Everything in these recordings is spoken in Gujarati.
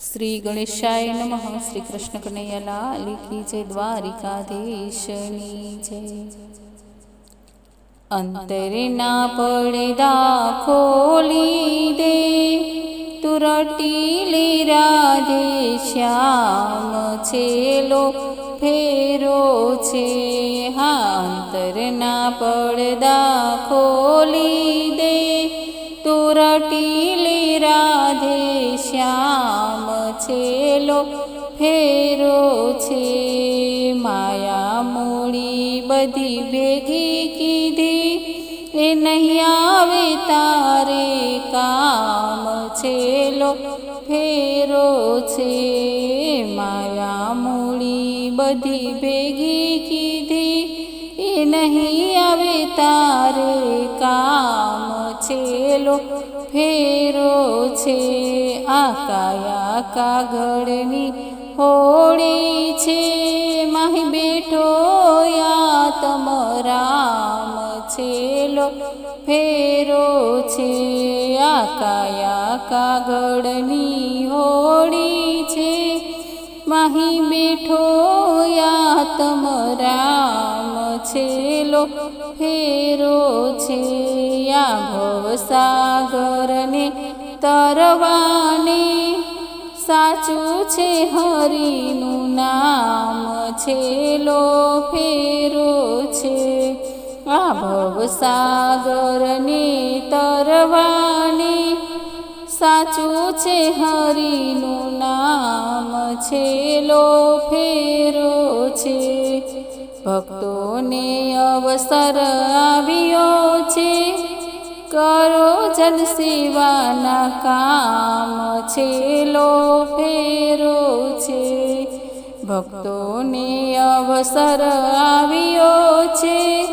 શ્રી ગણેશાય નમઃ શ્રી કૃષ્ણ કનૈયાલાલ કી જય દ્વારિકાધીશની જય અંતરના પડદા ખોલી દે તુરટીલી રાધે શ્યામ છેલો ફેરો છે હા અંતરના પડદા ખોલી દે તુરટીલી રાધે શ્યામ છેલો ફેરો છે. માયા મૂડી બધી ભેગી કીધી, એ નહીં આવે તારે કામ છેલો ફેરો છે. માયા મૂડી બધી ભેગી કીધી, એ નહીં આવે તારે કામ છેલો ફેરો છે આ કાયા કાગળની હોળી છે. માહી બેઠો યા તમ રામ છેલો ફેરો છે આ કાયા કાગળની હોળી છે. માહી બેઠો યા તમ રામ છેલો ફેરો છે આ ભવસાગરને તરવાને સાચું છે હરિનું નામ છેલો ફેરો છે આ ભવસાગરને તરવાને સાચું છે હરિનું નામ છેલો ફેરો છે ભક્તોને અવસર આવ્યો છે. કરો જન સેવાના કામ છેલો ફેરો છે. ભક્તોને અવસર આવ્યો છે.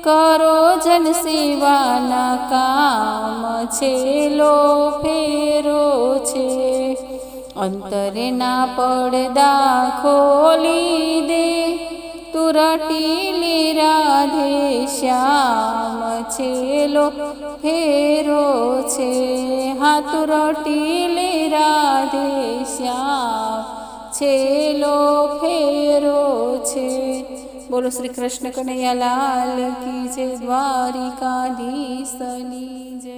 કરો જન સેવાના કામ છેલો ફેરો છે. અંતરના પડદા ખોલી દે. તુરટીલી રાધે શ્યામ છેલો ફેરો છે. હા તુરટીલી રાધે શ્યામ છેલો ફેરો છે. બોલો શ્રી કૃષ્ણ કનૈયા લાલ કી જય દ્વારિકાધીશની જય.